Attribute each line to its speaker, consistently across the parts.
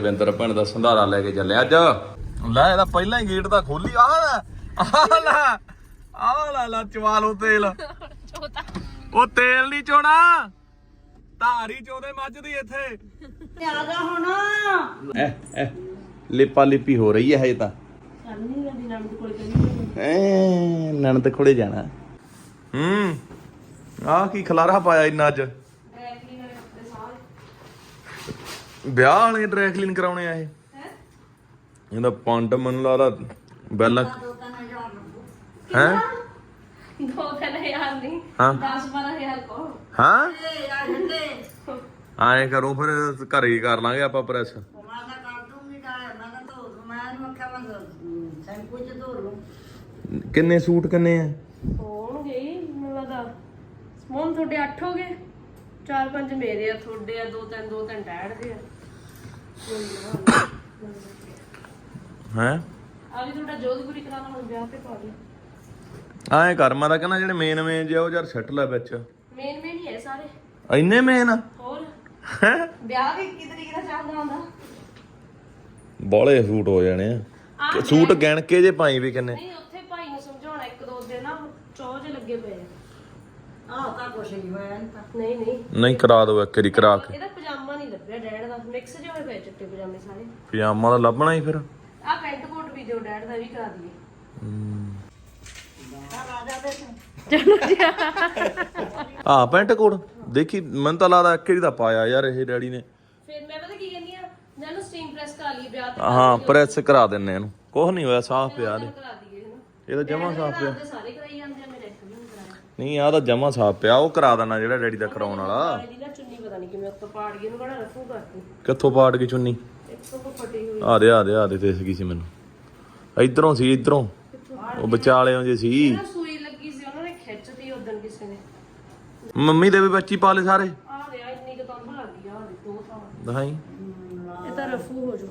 Speaker 1: ਵਿੰਦਰ ਭੈਣ ਦਾ ਸੰਧਾਰਾ ਲੈ ਕੇ ਚੱਲਿਆ ਅੱਜ। ਲੈ ਇਹਦਾ ਪਹਿਲਾਂ ਹੀ ਗੇਟ ਤਾਂ ਖੋਲੀ ਆ ਲੈ ਆ ਲੈ ਆ ਲੈ ਲੈ ਚਵਾਲੋ ਤੇਲ। ਉਹ ਤੇਲ ਨਹੀਂ ਚੋਣਾ ਧਾਰੀ ਚੋਦੇ ਮੱਝ ਦੀ ਇੱਥੇ।
Speaker 2: ਆ ਜਾ ਹੁਣ।
Speaker 1: ਐ ਐ ਲਿਪਾ ਲਿਪੀ ਹੋ ਰਹੀ ਹੈ ਹਜੇ ਤਾਂ। ਐ ਨਣਦ ਕੋਲੇ ਜਾਣਾ। ਹੂੰ ਆ ਕੀ ਖਲਾਰਾ ਪਾਇਆ ਇੰਨਾ ਅੱਜ। ਵਿਆਹ ਵਾਲੇ ਡਰਾਈ ਕਲੀਨ ਕਰਾਉਣੇ ਆ ਇਹ। ਇਹਦਾ ਪੰਡ ਮਨ ਲਾਦਾ ਬੈਲਾਂ ਹੈ?
Speaker 2: ਦੋ ਤਿੰਨ ਹਜ਼ਾਰ ਨਹੀਂ
Speaker 1: ਹਾਂ।
Speaker 2: 10 12000 ਕੋ
Speaker 1: ਹਾਂ?
Speaker 2: ਇਹ ਆ ਝੰਡੇ
Speaker 1: ਆਏ ਕਰੋ ਫਿਰ ਘਰੇ ਹੀ ਕਰ ਲਾਂਗੇ ਆਪਾਂ ਪ੍ਰੈਸ
Speaker 3: ਮੈਂ ਤਾਂ ਕਰ ਦੂੰਗੀ ਤਾਂ ਮੈਂ ਤਾਂ ਧੋ ਦੂੰ ਮੈਂ ਇਹਨੂੰ ਆਖਿਆ ਮੈਂ ਸੈਂਪੂ ਚ ਧੋ ਲੂੰ
Speaker 1: ਕਿੰਨੇ ਸੂਟ ਕਿੰਨੇ ਆ?
Speaker 2: ਹੋਣਗੇ ਮੈਨੂੰ ਲੱਗਦਾ ਸਮੋਨ ਤੁਹਾਡੇ 8 ਹੋ ਗਏ। ਚਾਰ ਪੰਜ ਮੇਰੇ ਆ ਤੁਹਾਡੇ ਆ ਦੋ ਤਿੰਨ ਦੋ ਤਿੰਨ ਡੈਡ ਦੇ ਆ।
Speaker 1: ਹੈ
Speaker 2: ਆ ਵੀ ਤੁਹਾਡਾ ਜੋਧਪੁਰੀ ਕਰਾਉਣਾ ਹੁਣ ਵਿਆਹ ਤੇ ਪਾ ਲਿਓ
Speaker 1: ਆਏ ਕਰ ਮੈਂ ਤਾਂ ਕਹਿੰਦਾ ਜਿਹੜੇ ਮੇਨ ਮੇਨ ਜਿਹਾ ਉਹ ਯਾਰ ਸੈੱਟ ਲੈ ਵਿੱਚ।
Speaker 2: ਮੇਨ ਮੇਨ ਹੀ ਹੈ ਸਾਰੇ।
Speaker 1: ਇੰਨੇ ਮੇਨ
Speaker 2: ਹੋਰ?
Speaker 1: ਹੈ?
Speaker 2: ਵਿਆਹ ਵੀ ਕੀ ਤਰੀਕੇ ਦਾ ਚੱਲਦਾ ਹੁੰਦਾ।
Speaker 1: ਬੋਲੇ ਸੂਟ ਹੋ ਜਾਣੇ ਆ। ਕਿ ਸੂਟ ਗਿਣ ਕੇ ਜੇ ਪਾਈ ਵੀ ਕਿੰਨੇ?
Speaker 2: ਨਹੀਂ ਉੱਥੇ ਭਾਈ ਨੂੰ ਸਮਝਾਉਣਾ ਇੱਕ ਦੋ ਦਿਨ ਨਾ ਚੋਜ ਲੱਗੇ ਪਏ ਆ।
Speaker 3: ਆਹ ਤਾਂ ਕੁਛ ਨਹੀਂ ਹੋਇਆ ਤਾਂ।
Speaker 2: ਨਹੀਂ ਨਹੀਂ।
Speaker 1: ਨਹੀਂ ਕਰਾ ਦੋ ਇੱਕ ਵਾਰੀ ਕਰਾ ਕੇ।
Speaker 2: ਇਹਦਾ ਡੈਡ ਦਾ ਮਿਕਸ ਜਿਹਾ ਹੋਏ ਪਏ ਚਿੱਟੇ ਪਜਾਮੇ ਸਾਰੇ।
Speaker 1: ਪਜਾਮਾ ਤਾਂ ਲੱਭਣਾ ਹੀ ਫਿਰ।
Speaker 2: ਆਹ ਪੈਂਟ ਕੋਟ ਵੀ ਦਿਓ ਡੈਡ ਦਾ ਵੀ ਕਰਾ ਦਈਏ।
Speaker 1: ਆ ਪੈਂਟ ਕੋਟ ਦੇਖੀ ਮੈਨੂੰ ਤਾਂ ਲੱਗਦਾ ਇੱਕ ਵਾਰੀ ਦਾ ਪਾਇਆ ਯਾਰ ਇਹ ਡੈਡੀ ਨੇ।
Speaker 2: ਫਿਰ ਮੈਂ ਪਤਾ ਕੀ ਕਹਿੰਦੀ ਆ ਮੈਂ ਸਟੀਮ ਪ੍ਰੈਸ ਕਰਾ ਲਈ ਵਿਆਹ ਤੇ
Speaker 1: ਹਾਂ ਪ੍ਰੈਸ ਕਰਾ ਦਿੰਨੇ ਇਹਨੂੰ। ਕੁਝ ਨਹੀਂ ਹੋਇਆ ਸਾਫ਼ ਪਿਆ ਦੇ
Speaker 2: ਕਰਾ ਦਈਏ ਹਨਾ
Speaker 1: ਇਹ ਤਾਂ ਜਮਾ ਸਾਫ਼ ਪਿਆ।
Speaker 2: ਤੇ ਸਾਰੇ ਕਰਾਈ ਜਾਂਦੇ ਆ ਮੇਰੇ ਇੱਕ ਵੀ ਨਹੀਂ ਕਰਾਇਆ।
Speaker 1: ਨਹੀਂ ਆ ਤਾਂ ਜਮਾ ਸਾਫ਼ ਪਿਆ ਉਹ ਕਰਾ ਦੇਣਾ ਜਿਹੜਾ ਡੈਡੀ ਦਾ ਕਰਾਉਣ ਵਾਲਾ।
Speaker 2: ਨਾ ਪਤਾ ਨਹੀਂ ਕਿਵੇਂ ਉੱਤੋਂ ਪਾੜ ਗਈ ਇਹਨੂੰ ਕਿਹੜਾ ਰਫੂ ਕਰਤੀ
Speaker 1: ਕਿੱਥੋਂ ਪਾੜ ਗਈ ਚੁੰਨੀ?
Speaker 2: ਇੱਕ ਤੋਂ ਫਟੀ ਹੋਈ।
Speaker 1: ਆ ਦੇ ਆ ਦੇ ਆ ਦੇ ਦਿਸ ਗਈ ਸੀ ਮੈਨੂੰ। ਇਧਰੋਂ ਸੀ ਇਧਰੋਂ। ਉਹ ਵਿਚਾਲਿਓਂ ਜੇ ਸੀ।
Speaker 2: ਨਾ ਸੂਈ ਲੱਗੀ ਸੀ ਉਹਨਾਂ ਨੇ ਖਿੱਚਤੀ ਉਦੋਂ ਕਿਸੇ ਨੇ।
Speaker 1: ਮੰਮੀ ਦੇ ਵੀ ਬੱਚੀ ਪਾਲੇ ਸਾਰੇ?
Speaker 2: ਆ ਰਿਹਾ ਇੰਨੀ ਕੁ ਤੰਬ ਲੱਗ ਗਈ ਆ ਉਹਦੀ ਦੋ ਥਾਂ
Speaker 1: ਦਿਖਾਈ।
Speaker 2: ਇਹ ਤਾਂ ਰਫੂ ਹੋ ਜੋ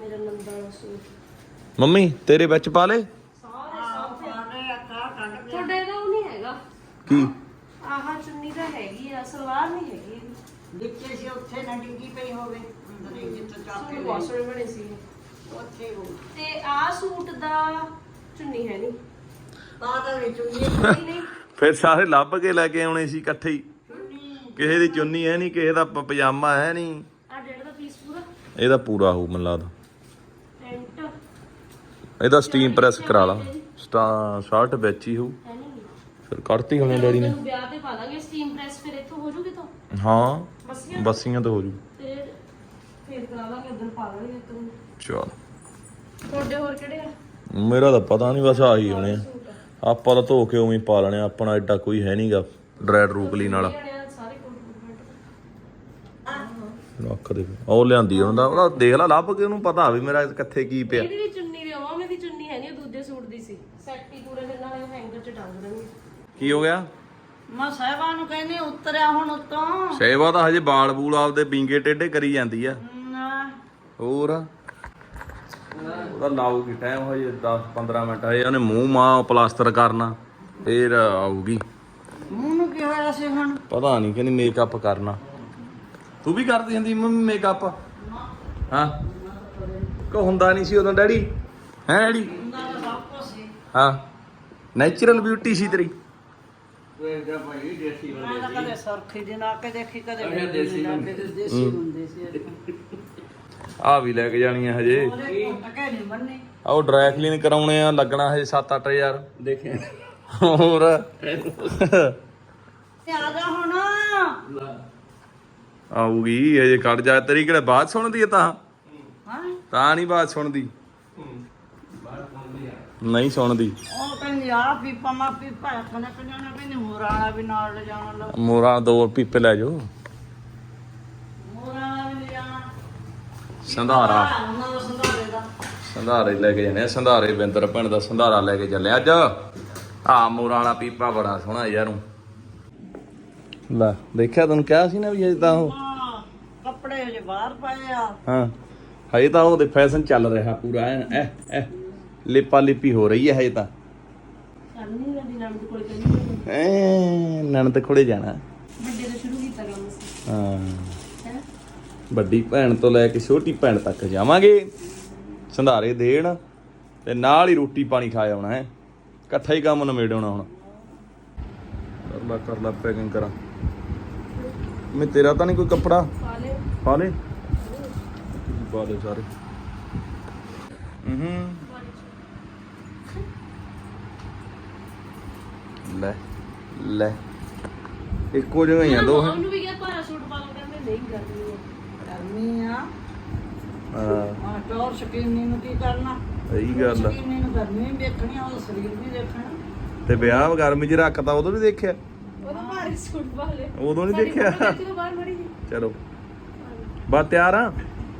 Speaker 2: ਮੇਰਾ ਨੰਦਾ ਦਾ ਸੂਟ।
Speaker 1: ਮੰਮੀ ਤੇਰੇ ਵਿੱਚ ਪਾਲੇ
Speaker 2: ਸਾਰੇ ਸਾਫੇ
Speaker 3: ਆਨੇ ਆਕਾ ਕੱਢ
Speaker 2: ਤੁਹਾਡੇ ਦਾ ਉਹ ਨਹੀਂ ਹੈਗਾ।
Speaker 1: ਕੀ?
Speaker 2: ਆ ਸਲਵਾਰ ਨਹੀਂ ਹੈਗੀ।
Speaker 3: ਦਿੱਤੇ ਸੀ ਉੱਥੇ ਨਾ ਡਿੱਗੀ ਪਈ ਹੋਵੇ ਅੰਦਰ ਹੀ ਜਿੱਥੇ ਚੱਕ
Speaker 2: ਸੂਟ
Speaker 3: ਕੇ
Speaker 2: ਬਹੁਤ ਸੋਹਣੇ ਬਣੇ ਸੀ।
Speaker 3: ਉੱਥੇ ਉਹ।
Speaker 2: ਤੇ ਆਹ ਸੂਟ ਦਾ ਚੁੰਨੀ ਹੈ ਨਹੀਂ।
Speaker 3: ਵਿੱਚ
Speaker 1: ਫਿਰ ਸਾਰੇ ਲੱਭ ਕੇ ਲੈ ਕੇ ਆਉਣੇ ਸੀ ਇਕੱਠੇ ਹੀ। ਕਿਸੇ ਦੀ ਚੁੰਨੀ ਹੈ ਨਹੀਂ ਕਿਸੇ ਦਾ ਪਜਾਮਾ ਹੈ ਨਹੀਂ।
Speaker 2: ਆ ਡੇਢ ਦਾ ਪੀਸ ਪੂਰਾ।
Speaker 1: ਇਹਦਾ ਪੂਰਾ ਹੋਊ ਮੈਨੂੰ ਲੱਗਦਾ। ਇਹਦਾ ਸਟੀਮ ਪ੍ਰੈਸ ਕਰਾ ਲਾ। ਸਟਾ ਸ਼ਰਟ ਵਿੱਚ ਹੀ ਹੋਊ।
Speaker 2: ਹੈ ਨਹੀਂ।
Speaker 1: ਫਿਰ ਕੱਢਤੀ ਹੋਣੀ ਡੈਡੀ ਨੇ।
Speaker 2: ਵਿਆਹ ਤੇ ਪਾ ਦਾਂਗੇ ਸਟੀਮ ਪ੍ਰੈਸ ਹੋ ਜੂਗੀ ਤਾਂ
Speaker 1: ਹਾਂ
Speaker 2: ਬਸੀਆਂ?
Speaker 1: ਬੱਸੀਆਂ ਤਾਂ ਹੋ ਜੂ
Speaker 2: ਤੇ ਫਿਰ ਕਰਾ ਲਾਂਗੇ ਉਧਰ ਪਾ ਲਾਂਗੇ ਇੱਕ ਨੂੰ
Speaker 1: ਚਲ।
Speaker 2: ਤੁਹਾਡੇ ਹੋਰ ਕਿਹੜੇ ਆ?
Speaker 1: ਮੇਰਾ ਤਾਂ ਪਤਾ ਨਹੀਂ ਬਸ ਆਹੀ ਹੋਣੇ ਆ। ਆਪਾਂ ਤਾਂ ਧੋ ਕੇ ਉਵੇਂ ਹੀ ਪਾ ਲੈਣੇ ਆ, ਆਪਣਾ ਐਡਾ ਕੋਈ ਹੈ ਨਹੀਂਗਾ ਡਰੈਡ ਰੂਕਲੀ ਨਾਲ
Speaker 2: ਜਿਹੜੇ ਆ ਸਾਰੇ ਕੋਟ ਕੋਟ
Speaker 1: ਰੱਖ ਦੇ। ਉਹ ਲਿਆਂਦੀ ਉਹਨਾਂ ਦਾ ਉਹਦਾ ਦੇਖ ਲੈ ਲੱਭ ਕੇ ਉਹਨੂੰ ਪਤਾ ਵੀ ਮੇਰਾ ਕਿੱਥੇ ਕੀ ਪਿਆ।
Speaker 2: ਇਹਦੀ ਵੀ ਚੁੰਨੀ ਵੀ ਆਵਾਂ ਮੇਰੀ ਚੁੰਨੀ ਹੈ ਨਹੀਂ ਉਹ ਦੂਜੇ ਸੂਟ ਦੀ ਸੀ। ਸੈੱਟ ਹੀ ਪੂਰੇ ਦੇ ਨਾਲ ਹੈਂਗਰ 'ਚ ਟੰਗ ਦੇਣਗੇ।
Speaker 1: ਕੀ ਹੋ ਗਿਆ?
Speaker 3: ਮੈਂ ਸਾਹਿਬਾਂ ਨੂੰ ਕਹਿੰਦੀ ਉਤਰਿਆ ਹੁਣ ਉੱਤੋਂ।
Speaker 1: ਸੇਵਾ ਤਾਂ ਹਜੇ ਬਾਲ ਬੂਲ ਆਪਦੇ ਬਿੰਗੇ ਟੇਢੇ ਕਰੀ ਜਾਂਦੀ ਆ।
Speaker 3: ਨਾ।
Speaker 1: ਹੋਰ? ਉਹਦਾ ਲਾਊਗੀ ਟਾਈਮ ਹਜੇ 10 15 ਮਿੰਟ ਹਜੇ ਉਹਨੇ ਮੂੰਹ ਮਾਂ ਪਲਾਸਟਰ ਕਰਨਾ ਫੇਰ ਆਊਗੀ।
Speaker 3: ਮੂੰਹ ਨੂੰ ਕੀ ਹੋਇਆ ਸੀ ਹੁਣ?
Speaker 1: ਪਤਾ ਨਹੀਂ ਕਹਿੰਦੀ ਮੇਕਅਪ ਕਰਨਾ। ਤੂੰ ਵੀ ਕਰਦੀ ਹੁੰਦੀ ਮੰਮੀ ਮੇਕਅਪ ਹਾਂ? ਕੋ ਹੁੰਦਾ ਨਹੀਂ ਸੀ ਉਦੋਂ ਡੈਡੀ? ਹੈ ਡੈਡੀ?
Speaker 3: ਸਭ ਕੁਛ ਸੀ।
Speaker 1: ਹਾਂ। ਨੈਚੁਰਲ ਬਿਊਟੀ ਸੀ ਤੇਰੀ।
Speaker 3: ਮੈਂ ਤਾਂ ਕਦੇ ਸਰਖੀ ਦੇ ਨਾ ਕੇ ਦੇਖੀ ਕਦੇ ਦੇਸੀ ਦੇਸੀ ਹੁੰਦੇ ਸੀ
Speaker 1: ਆ ਵੀ ਲੈ ਕੇ ਜਾਣੀਆਂ ਹਜੇ।
Speaker 3: ਉਹਦੇ ਨਹੀਂ
Speaker 1: ਆਹ ਉਹ ਡਰਾਈ ਕਲੀਨ ਕਰਾਉਣੇ ਆ ਲੱਗਣਾ ਹਜੇ 7-8000 ਦੇਖੇ ਹੋਰ
Speaker 3: ਤੇ ਆ ਜਾ ਹੁਣ।
Speaker 1: ਆਊਗੀ ਹਜੇ ਕੱਢ ਜਾ। ਤੇਰੀ ਕਿਹੜਾ ਬਾਤ ਸੁਣਦੀ ਹੈ ਤਾਂ?
Speaker 3: ਹਾਂ।
Speaker 1: ਤਾਂ ਨਹੀਂ ਬਾਤ ਸੁਣਦੀ? ਨਹੀਂ ਸੁਣਦੀ।
Speaker 3: ਉਹ ਕਹਿੰਦੀ ਆ ਪੀਪਾ ਮਾ ਪੀਪਾ ਕਹਿੰਦੇ ਕਹਿੰਦੇ ਕਹਿੰਦੇ ਮੋਰਾਣਾ ਵੀ ਨਾਲ ਲੈ ਜਾਣਾ ਲੋ
Speaker 1: ਮੋਰਾ ਦੋ ਪੀਪੇ ਲੈ ਜਾਓ।
Speaker 3: ਮੋਰਾਣਾ ਵੀ ਲੈ ਜਾਣਾ।
Speaker 1: ਸੰਧਾਰਾ।
Speaker 3: ਉਹਨਾਂ ਦਾ ਸੰਧਾਰੇ ਦਾ।
Speaker 1: ਸੰਧਾਰੇ ਲੈ ਕੇ ਜਾਣੇ ਆ। ਸੰਧਾਰੇ ਬਿੰਦਰ ਭੈਣ ਦਾ ਸੰਧਾਰਾ ਲੈ ਕੇ ਚੱਲੇ ਅੱਜ ਆ ਮੋਰਾ ਵਾਲਾ ਪੀਪਾ ਬੜਾ ਸੋਹਣਾ ਯਾਰ ਲੈ ਦੇਖਿਆ ਤੈਨੂੰ ਕਿਹਾ ਸੀ ਨਾ ਵੀ ਅਜੇ ਤਾਂ ਉਹ?
Speaker 3: ਹਾਂ ਕੱਪੜੇ ਜੇ ਬਾਹਰ ਪਏ ਆ।
Speaker 1: ਹਾਂ ਹਜੇ ਤਾਂ ਉਹਦੇ ਫੈਸ਼ਨ ਚੱਲ ਰਿਹਾ ਪੂਰਾ ਐ ਐ। ਲਿਪਾ ਲਿਪੀ ਹੋ ਰਹੀ ਹੈ ਹਜੇ ਤਾਂ।
Speaker 2: ਰੰਦੀ ਦੇ ਕੋਲ ਕਰੀ
Speaker 1: ਐ ਨਣਦ ਕੋਲੇ ਜਾਣਾ।
Speaker 2: ਵੱਡੇ ਤੋਂ ਸ਼ੁਰੂ ਕੀਤਾ ਕੰਮ ਸੀ
Speaker 1: ਹਾਂ।
Speaker 2: ਹੈ?
Speaker 1: ਵੱਡੀ ਭੈਣ ਤੋਂ ਲੈ ਕੇ ਛੋਟੀ ਭੈਣ ਤੱਕ ਜਾਵਾਂਗੇ। ਸੰਧਾਰੇ ਦੇਣ ਤੇ ਨਾਲ ਹੀ ਰੋਟੀ ਪਾਣੀ ਖਾ ਆਉਣਾ ਹੈ। ਇਕੱਠਾ ਹੀ ਕੰਮ ਨਿਬੇੜ ਆਉਣਾ ਹੁਣ। ਕਰ ਲਾ ਕਰ ਲਾ ਪੈਕਿੰਗ ਕਰਾਂ ਮੈਂ ਤੇਰਾ ਤਾਂ ਨਹੀਂ ਕੋਈ ਕੱਪੜਾ?
Speaker 2: ਪਾ ਲੈ।
Speaker 1: ਪਾ ਲੈ। ਪਾ ਲੈ ਸਾਰੇ। ਹੂੰ। ਲੈ ਲੈ। ਇੱਕੋ ਜਿਹਾ ਹੀ ਆ ਦੋ ਹੈ।
Speaker 2: ਉਹਨੂੰ ਵੀ ਕਿਹਾ ਭਾਰਾ ਸੂਟ ਪਾ ਲਓ ਕਹਿੰਦੇ ਨਹੀਂ ਕਰਨੀ ਹੈ।
Speaker 3: ਕਰਨੀ ਆ।
Speaker 1: ਹਾਂ।
Speaker 3: ਆ ਟੌਰ ਸ਼ਕੀਨੀ ਨੂੰ ਕੀ ਕਰਨਾ?
Speaker 1: ਸਹੀ ਗੱਲ ਆ।
Speaker 3: ਸ਼ਕੀਨੀ ਨੂੰ ਗਰਮੀ ਵੀ ਦੇਖਣੀ ਆ ਉਹਦਾ ਸਰੀਰ ਵੀ ਦੇਖਣਾ।
Speaker 1: ਤੇ ਵਿਆਹ ਗਰਮੀ ਚ ਰੱਖਤਾ ਉਦੋਂ ਨਹੀਂ ਦੇਖਿਆ?
Speaker 2: ਉਹਦਾ ਭਾਰੇ ਸੂਟ ਪਾ ਲੈ
Speaker 1: ਉਦੋਂ ਨਹੀਂ
Speaker 2: ਸਾਡੀ
Speaker 1: ਦੇਖਿਆ? ਚਲੋ। ਬਾ ਤਿਆਰ ਆ?